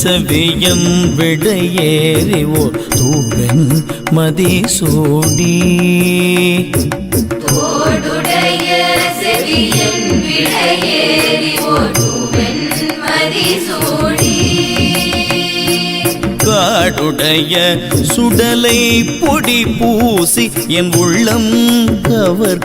செவியன் விடையேறி ஓர் தூவன் ஓடுவன் மதிசூடி காடுடைய சுடலை பொடி பூசி என் உள்ளம் கவர்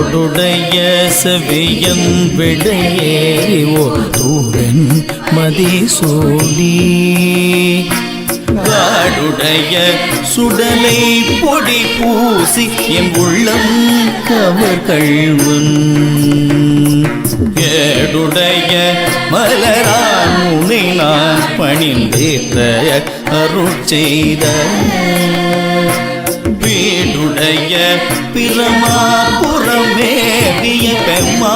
தோடுடைய செவியன் விடையேறி ஓடுவன் தூவன் மதிசூடி. காடுடைய சுடலை பொடி பூசி என் உள்ளம் கவர் கள்வன் ஏடுடைய மலரான் உனை நான் பணிந்தேற்ற அருள் செய்த என்னுடைய பிரமா பிரமாபுரமேவிய பெம்மா.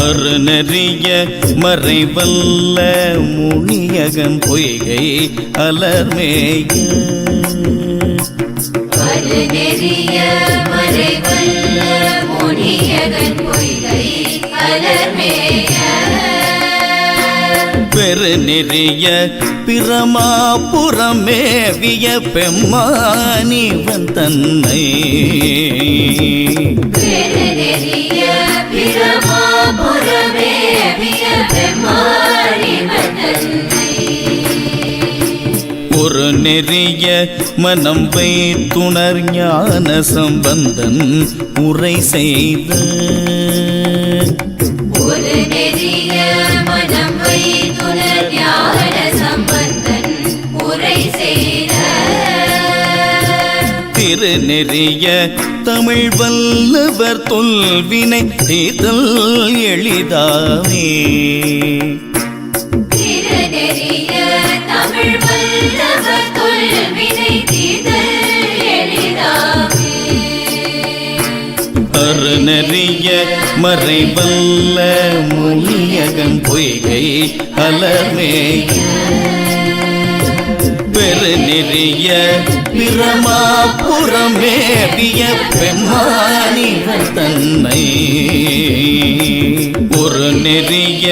அருணறிய மறைவல்ல முனியகன் பொய்கை அலர்மேய. அருநெறிய மறைவல்ல முனியகன் பொய்கை அலர்மேய. பெருநெறிய பிரமாபுரமேவிய பெம்மானிவன் தன்னை. பெருநெறிய ஒரு நெறிய மனம் வைத்துணர் ஞான சம்பந்தன் உரை செய்த எளிதாவே திருநெறிய தமிழ் வல்லவர் தொல்வினை தீர்தல் எளிதாமே. அருணறிய மறைவல்ல முனியகன் பொய்கை அலர்மேய பெருநெறிய பிரமாபுரமேவிய பெம்மானிவன் தன்னை. ஒரு நெறிய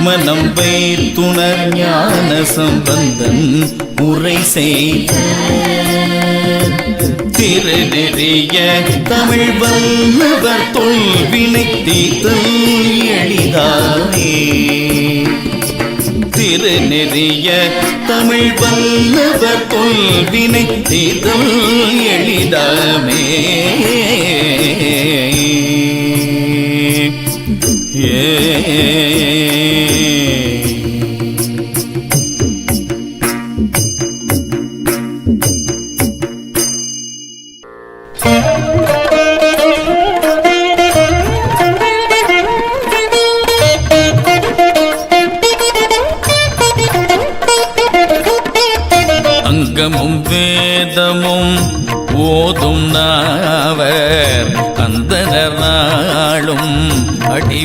மனம் வைத்துணர் ஞான சம்பந்தன் உரை செய்த திருநெறிய தமிழ் வல்லவர் தொல்வினை தீர்த்தல் எளிதானே. திரு நெறிய தமிழ் வல்லவர் கொள்வினை தீர்தல் எளிதாமே. ஏ. அங்கமும் வேதமும் ஓதும் நாவர் அந்தனர் நாளும் அடி